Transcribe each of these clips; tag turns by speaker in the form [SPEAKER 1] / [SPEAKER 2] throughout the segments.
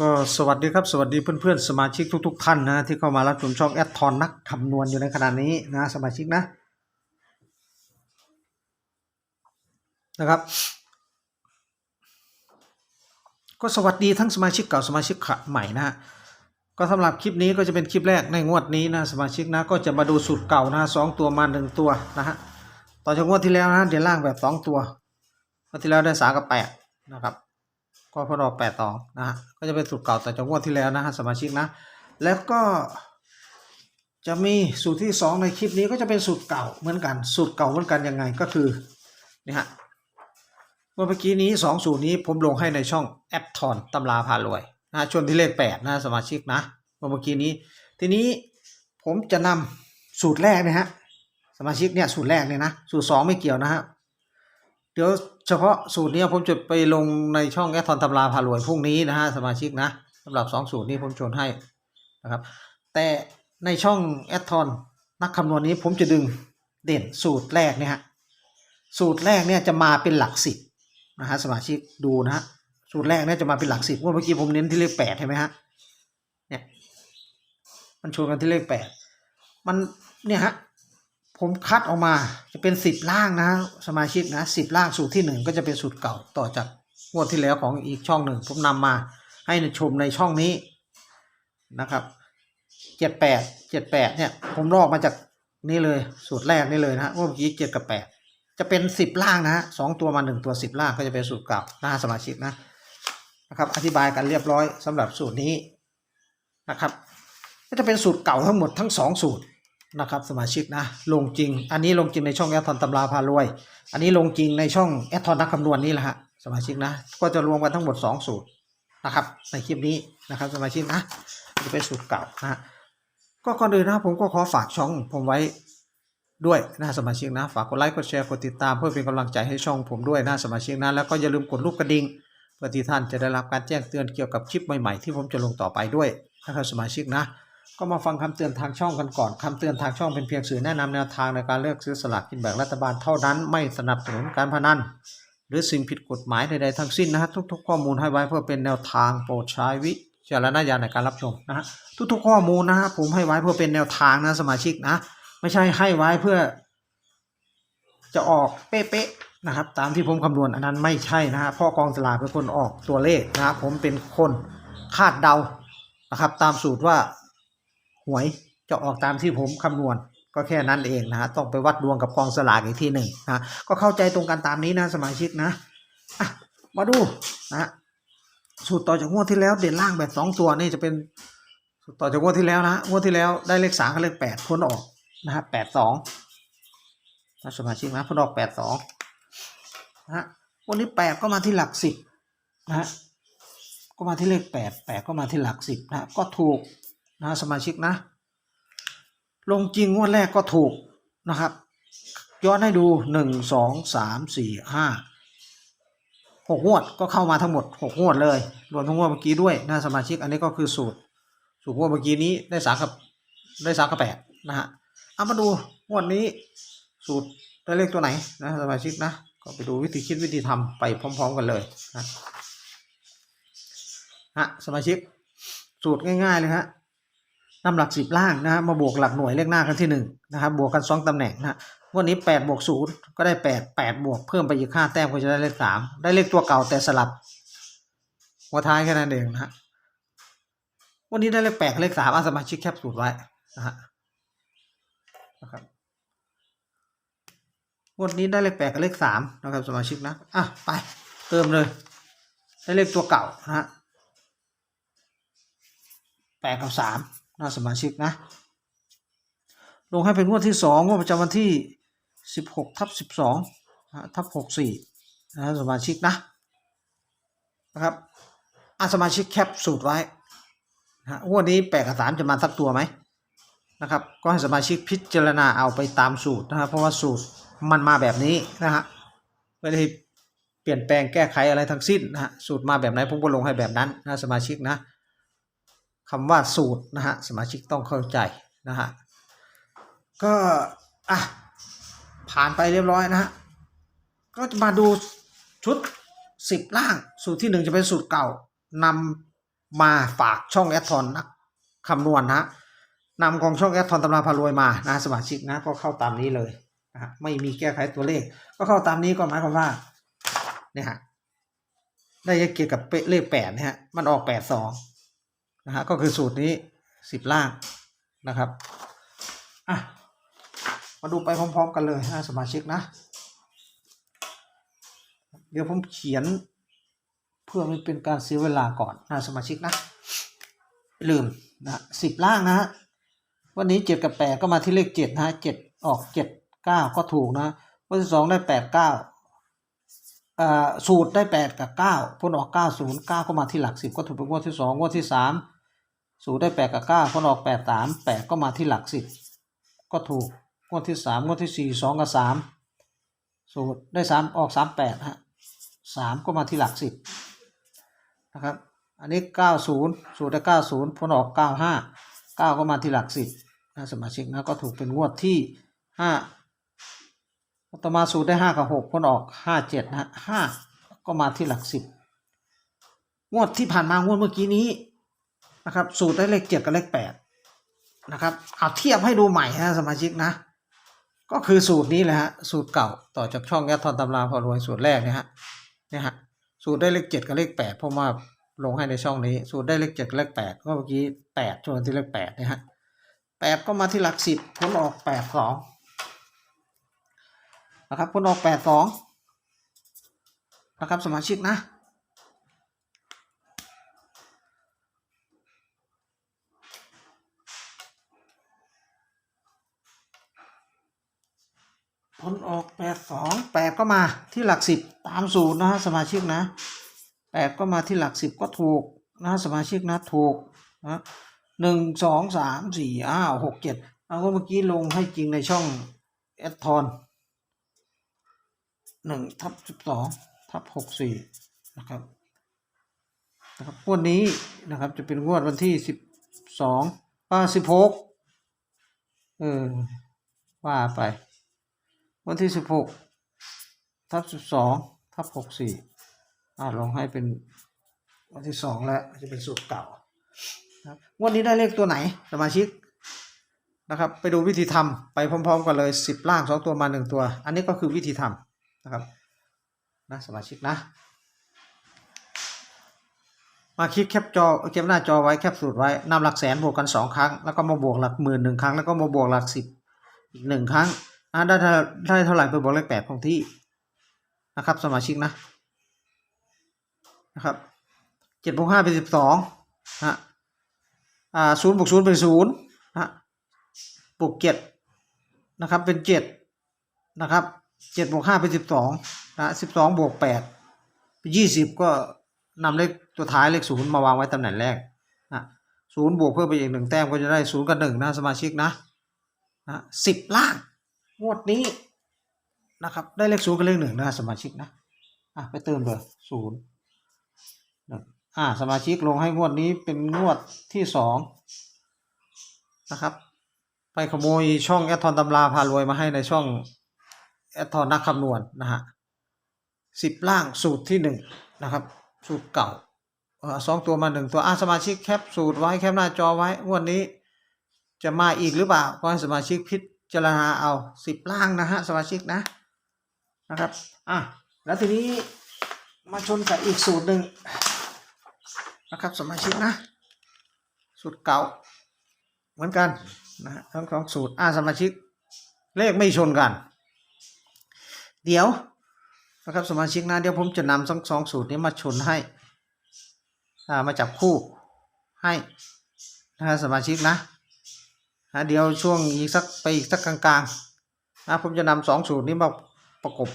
[SPEAKER 1] ก็สวัสดีครับสวัสดีเพื่อนๆสมาชิกทุก ๆ ท่านนะที่เข้ามารับชมช่องแอดทอนนักคำนวณอยู่ในขณะนี้นะสมาชิกนะนะครับ ก็สวัสดีทั้งสมาชิกเก่าสมาชิกใหม่นะก็สำหรับคลิปนี้ก็จะเป็นคลิปแรกในงวดนี้นะสมาชิกนะก็จะมาดูสูตรเก่านะสองตัวมาหนึ่งตัวนะฮะต่อจากงวดที่แล้วนะเดี๋ยวล่างแบบสองตัวงวดที่แล้วได้สามกับแปดนะครับ ก็พอดอกแปดต่อนะฮะก็จะเป็นสูตรเก่าแต่จากงวดที่แล้วนะฮะสมาชิกนะ แล้วก็จะมีสูตรที่สองในคลิปนี้ก็จะเป็นสูตรเก่าเหมือนกัน สูตรเก่าเหมือนกันยังไงก็คือนี่ฮะเมื่อเมื่อกี้นี้สองสูตรนี้ผมลงให้ในช่องแอดทอนตำราพารวยนะชวนที่เลขแปดนะสมาชิกนะเมื่อเมื่อกี้นี้ ทีนี้ผมจะนำสูตรแรกนะฮะสมาชิกเนี่ยสูตรแรกเนี่ยนะสูตรสองไม่เกี่ยวนะฮะ เดี๋ยวเฉพาะสูตรนี้ผมจะไปลงในช่องแอดทอนตำราพารวยพรุ่งนี้นะฮะสมาชิกนะสำหรับสองสูตรนี้ผมชวนให้นะครับ แต่ในช่องแอดทอนนักคำนวณนี้ผมจะดึงเด่นสูตรแรกเนี่ยฮะสูตรแรกเนี่ยจะมาเป็นหลักสิบนะฮะสมาชิกดูนะฮะสูตรแรกเนี่ยจะมาเป็นหลักสิบเมื่อกี้ผมเน้นที่เลขแปดใช่ไหมฮะเนี่ยมันชวนกันที่เลขแปดมันเนี่ยฮะผมคัดออกมา เป็นสิบล่างนะสมาชิกนะสิบล่างสูตรที่หนึ่งก็จะเป็นสูตรเก่าต่อจากงวดที่แล้วของอีกช่องหนึ่งผมนำมาให้ชมในช่องนี้นะครับเจ็ดแปดเจ็ดแปดเนี่ยผมลอกมาจากนี่เลยสูตรแรกนี่เลยนะฮะว่าเมื่อกี้เจ็ดกับแปดจะเป็นสิบล่างนะฮะสองตัวมาหนึ่งตัวสิบล่างก็จะเป็นสูตรเก่านะสมาชิกนะนะครับอธิบายกันเรียบร้อยสำหรับสูตรนี้นะครับก็จะเป็นสูตรเก่าทั้งหมดทั้งสองสูตร นะครับสมาชิกนะลงจริง อันนี้ลงจริงในช่องแอดทอนตำราพารวย อันนี้ลงจริงในช่องแอดทอนนักคำนวณนี่แหละฮะสมาชิกนะ ก็จะรวมกันทั้งหมด 2 สูตรนะครับ ในคลิปนี้นะครับสมาชิกนะจะเป็นสูตรเก่านะก็ก่อนอื่นนะผมก็ขอฝากช่องผมไว้ด้วยนะสมาชิกนะ ฝากกดไลค์กดแชร์กดติดตามเพื่อเป็นกำลังใจให้ช่องผมด้วยนะสมาชิกนะแล้วก็อย่าลืมกดลูกกระดิ่งเพื่อที่ท่านจะได้รับการแจ้งเตือนเกี่ยวกับคลิปใหม่ๆ ที่ผมจะลงต่อไปด้วยนะครับสมาชิกนะ ก็มาฟังคำเตือนทางช่องกันก่อนคำเตือนทางช่องเป็นเพียงสื่อแนะนำแนวทางในการเลือกซื้อสลากกินแบ่งรัฐบาลเท่านั้นไม่สนับสนุนการพนันหรือสิ่งผิดกฎหมายใดๆทั้งสิ้นนะฮะทุกๆ ข้อมูลให้ไว้เพื่อเป็นแนวทางโปรดใช้วิจารณญาณในการรับชมนะฮะทุกๆ ข้อมูลนะฮะผมให้ไว้เพื่อเป็นแนวทางนะสมาชิกนะ ไม่ใช่ให้ไว้เพื่อ จะออกเป๊ะๆนะครับ ตามที่ผมคำนวณอันนั้นไม่ใช่นะฮะเพ่อกองสลากเป็นคนออกตัวเลขนะฮะผมเป็นคนคาดเดานะครับ ตามสูตรว่า หวยจะออกตามที่ผมคำนวณก็แค่นั้นเองนะฮะต้องไปวัดดวงกับกองสลากอีกทีหนึ่งนะก็เข้าใจตรงกันตามนี้นะสมาชิกนะะมาดูนะสูตรต่อจากงวดที่แล้วเด่นล่างแบบสองตัวนี่จะเป็นสูตรต่อจากงวดที่แล้วนะงวดที่แล้วได้เลขสามกับเลขแปดพ้นออกนะฮะแปดสองนะสมาชิกนะพ้นออกแปดสองนะฮะวันนี้แปดก็มาที่หลักสิบนะฮะก็มาที่เลขแปดแปดก็มาที่หลักสิบนะก็ถูก นะสมาชิกนะ ลงจริงงวดแรกก็ถูกนะครับ ย้อนให้ดูหนึ่งสองสามสี่ห้าหกงวดก็เข้ามาทั้งหมดหกงวดเลยรวมทั้งงวดเมื่อกี้ด้วยนะสมาชิกอันนี้ก็คือสูตร สูตรงวดเมื่อกี้นี้ได้สามกับได้สามกับแปดนะฮะเอามาดูงวดนี้สูตรได้เลขตัวไหนนะสมาชิกนะก็ไปดูวิธีคิดวิธีทำไปพร้อม ๆ กันเลยนะฮะสมาชิกสูตรง่าย ๆ เลยฮะ นำหลักสิบล่างนะฮะมาบวกหลักหน่วยเลขหน้ากันที่หนึ่งนะครับบวกกันสองตำแหน่งนะฮะวันนี้แปดบวกศูนย์ก็ได้แปดแปดบวกเพิ่มไปอีกห้าแต้มก็จะได้เลขสามได้เลขตัวเก่าแต่สลับหัวท้ายแค่นั้นเองนะฮะวันนี้ได้เลขแปดกับเลขสามอาสมาชิกแคปสูตรไว้นะฮะนะครับวันนี้ได้เลขแปดกับเลขสามนะครับสมาชิกนะอะไปเติมเลย ได้เลขตัวเก่านะฮะแปดกับสาม น่าสมาชิกนะ ลงให้เป็นงวดที่สองงวดประจำวันที่สิบหกทับสิบสองทับหกสี่นะสมาชิกนะนะครับอาสมาชิกแคปสูตรไว้นะงวดนี้แปดกับสามจะมาสักตัวไหมนะครับ ก็ให้สมาชิกพิจารณาเอาไปตามสูตรนะครับ เพราะว่าสูตรมันมาแบบนี้นะฮะไม่ได้เปลี่ยนแปลงแก้ไขอะไรทั้งสิ้นนะฮะสูตรมาแบบไหนผมก็ลงให้แบบนั้นนะสมาชิกนะ คำว่าสูตรนะฮะสมาชิกต้องเข้าใจนะฮะก็อะผ่านไปเรียบร้อยนะฮะก็จะมาดูชุดสิบล่างสูตรที่หนึ่งจะเป็นสูตรเก่านำมาฝากช่องแอดทอนนักคำนวณนะนำของช่องแอดทอนตำราพารวยมานะสมาชิกนะก็เข้าตามนี้เลยนะไม่มีแก้ไขตัวเลข ก็เข้าตามนี้ก็หมายความว่าเนี่ยฮะได้เกี่ยวกับเลขแปดนี่ยฮะมันออกแปดสอง นะฮะก็คือสูตรนี้สิบล่างนะครับอะมาดูไปพร้อม ๆ กันเลยนะสมาชิกนะ เดี๋ยวผมเขียนเพื่อไม่เป็นการเสียเวลาก่อนนะสมาชิกนะ ลืมนะสิบล่างนะฮะวันนี้เจ็ดกับแปดก็มาที่เลขเจ็ดนะฮะเจ็ดออกเจ็ดเก้าก็ถูกนะ วันที่สองได้แปดเก้าอ่าสูตรได้แปดกับเก้าผลออกเก้าศูนย์เก้าก็มาที่หลักสิบก็ถูกเป็นงวดที่สองงวดที่สาม สูตรได้แปดกับเก้าผลออกแปดสามแปดก็มาที่หลักสิบก็ถูกงวดที่สามงวดที่สี่สองกับสามสูตรได้สามออกสามแปดฮะสามก็มาที่หลักสิบนะครับ อันนี้90สูตรได้90ผลออก95 9ก็มาที่หลักสิบนะสมาชิกนะก็ถูกเป็นงวดที่5ต่อมาสูตรได้5กับ6ผลออก57นะฮะ5ก็มาที่หลักสิบงวดที่ผ่านมางวดเมื่อกี้นี้ นะครับสูตรได้เลข7กับเลข8นะครับเอาเทียบให้ดูใหม่นะสมาชิกนะ ก็คือสูตรนี้แหละฮะสูตรเก่าต่อจากช่องแอดทอนตำราพอรวยสูตรแรกเนี่ยฮะเนี่ยฮะสูตรได้เลขเจ็ดกับเลขแปดเพราะว่าลงให้ในช่องนี้ สูตรได้เลขเจ็ดกับเลขแปดก็เมื่อกี้แปดจนที่เลขแปดเนี่ยฮะแปดก็มาที่หลักสิบผลออกแปดสองนะครับผลออกแปดสองนะครับสมาชิกนะ ผลออกแป ดสองแปดก็มาที่หลักสิบตามสูตรนะฮะสมาชิกนะแปดก็มาที่หลักสิบก็ถูกนะสมาชิกนะถูกนะหนึ่งสองสามสี่อ้าวหกเจ็ดเอาก็เมื่อกี้ลงให้จริงในช่องแอดทอนหนึ่งทับสิบสองทับหกสี่นะครับนะครับงวดนี้นะครับจะเป็นงวดวันที่สิบสองป้าสิบหกเออว่าไป วันที่สิบหกทับสิบสองทับหกสี่อ่าลองให้เป็นวันที่สองแล้วจะเป็นสูตรเก่าครับงวันนี้ได้เลขตัวไหนสมาชิกนะครับ ไปดูวิธีทำไปพร้อม ๆ กันเลยสิบล่างสองตัวมาหนึ่งตัว อันนี้ก็คือวิธีทำนะครับนะสมาชิกนะ มาคลิปแคปจอแคปหน้าจอไว้แคปสูตรไว้นำหลักแสนบวกกันสองครั้งแล้วก็มาบวกหลักหมื่นหนึ่งครั้งแล้วก็มาบวกหลักสิบอีกหนึ่งครั้ง อ่าได้เท่าได้เท่าไหร่ไปบวกเลขแปดของที่นะครับ สมาชิกนะนะครับเจ็ดบวกห้าเป็นสิบสองนะอ่าศูนย์บวกศูนย์เป็นศูนย์นะบวกเจ็ดนะครับเป็นเจ็ดนะครับเจ็ดบวกห้าเป็นสิบสองนะสิบสองบวกแปดเป็นยี่สิบก็นำเลขตัวท้ายเลขศูนย์มาวางไว้ตำแหน่งแรกนะศูนย์บวกเพิ่มไปอีกหนึ่งแต้มก็จะได้ศูนย์กับหนึ่งนะสมาชิกนะนะสิบล่าง งวดนี้นะครับ ได้เลขศูนย์กับเลขหนึ่งนะสมาชิกนะอะไปเติมเลยศูนย์หนึ่งอ่าสมาชิกลงให้งวดนี้เป็นงวดที่สองนะครับ ไปขโมยช่องแอดทอนตำราพารวยมาให้ในช่องแอดทอนนักคำนวณนะฮะสิบล่างสูตรที่หนึ่งนะครับ สูตรเก่าเออสองตัวมาหนึ่งตัวอ่าสมาชิกแคปสูตรไว้แคปหน้าจอไว้งวดนี้จะมาอีกหรือเปล่าก็ให้สมาชิกพิจารณาเอาสิบล่างนะฮะสมาชิกนะนะครับอะแล้วทีนี้มาชนกับอีกสูตรหนึ่งนะครับสมาชิกนะ สูตรเก่า เหมือนกันนะทั้งสองสูตรอ่าสมาชิก เลขไม่ชนกัน เดี๋ยวนะครับสมาชิกนะเดี๋ยวผมจะนำทั้งสองสูตรนี้มาชนให้อ่ามาจับคู่ให้นะฮะสมาชิกนะ นะเดี๋ยวช่วงอีกสักไปอีกสักกลางๆนะผมจะนำสองสูตรนี้มาประกบ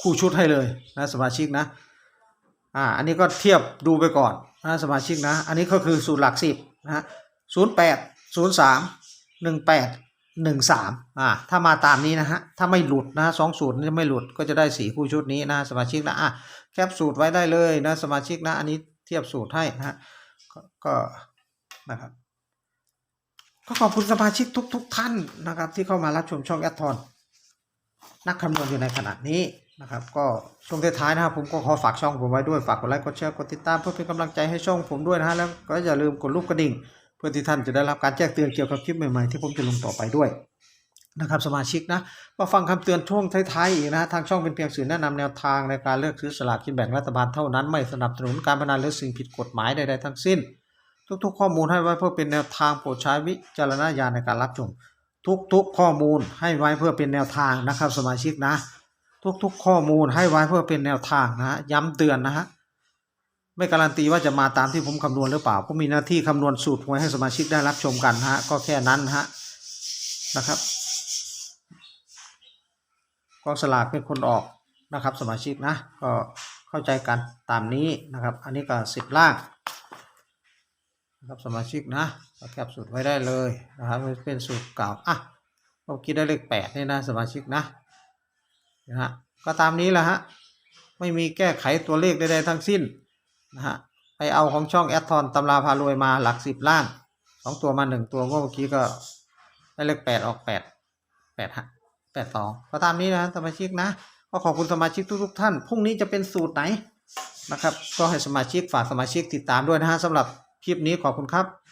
[SPEAKER 1] คู่ชุดให้เลยนะสมาชิกนะอ่าอันนี้ก็เทียบดูไปก่อนนะสมาชิกนะ อันนี้ก็คือสูตรหลักสิบนะฮะศูนย์แปดศูนย์สามหนึ่งแปดหนึ่งสามอ่าถ้ามาตามนี้นะฮะ ถ้าไม่หลุดนะสองสูตรนี้ไม่หลุดก็จะได้สี่คู่ชุดนี้นะสมาชิกนะอะแคปสูตรไว้ได้เลยนะสมาชิกนะ อันนี้เทียบสูตรให้นะฮะก็ก็นะครับ ก็ขอบคุณสมาชิกทุกๆท่านนะครับ ที่เข้ามารับชมช่องแอดทอนนักคำนวณอยู่ในขณะนี้นะครับ ก็ช่วงท้ายๆนะครับ ผมก็ขอฝากช่องผมไว้ด้วยฝากกดไลค์กดแชร์กดติดตามเพื่อเป็นกำลังใจให้ช่องผมด้วยนะฮะแล้วก็อย่าลืมกดรูปกระดิ่ง เพื่อที่ท่านจะได้รับการแจ้งเตือนเกี่ยวกับคลิปใหม่ๆที่ผมจะลงต่อไปด้วยนะครับสมาชิกนะมาฟังคำเตือนช่วงท้ายๆอีกนะฮะทางช่องเป็นเพียงสื่อแนะนำแนวทางในการเลือกซื้อสลากกินแบ่งรัฐบาลเท่านั้นไม่สนับสนุนการพนันหรือสิ่งผิดกฎหมายใดๆทั้งสิ้น ทุกๆ ข้อมูลให้ไว้เพื่อเป็นแนวทางโปรดใช้วิจารณญาณในการรับชมทุกๆ ข้อมูลให้ไว้เพื่อเป็นแนวทางนะครับ สมาชิกนะ ทุกๆ ข้อมูลให้ไว้เพื่อเป็นแนวทางนะฮะย้ำเตือนนะฮะไม่การันตีว่าจะมาตามที่ผมคำนวณหรือเปล่าผมมีหน้าที่คำนวณสูตรหวยให้สมาชิกได้รับชมกันฮะก็แค่นั้นนะฮะนะครับกองสลากเป็นคนออกนะครับ สมาชิกนะ ก็เข้าใจกันตามนี้นะครับ อันนี้ก็สิบล่าง นะครับสมาชิกนะก็แคปสูตรไว้ได้เลยนะครับมันเป็นสูตรเก่าอะเราคิดได้เลขแปดนี่นะสมาชิกนะนะฮะก็ตามนี้แหละฮะไม่มีแก้ไขตัวเลขใดๆทั้งสิ้นนะฮะไปเอาของช่องแอดทอนตำราพารวยมาหลักสิบล่างสองตัวมาหนึ่งตัวก็เมื่อกี้ก็ได้เลขแปดออกแปดแปดฮะแปดสองก็ตามนี้นะฮะสมาชิกนะก็ขอบคุณสมาชิกทุกๆท่านพรุ่งนี้จะเป็นสูตรไหนนะครับ ก็ให้สมาชิกฝากสมาชิกติดตามด้วยนะฮะสำหรับ คลิปนี้ขอบคุณครับ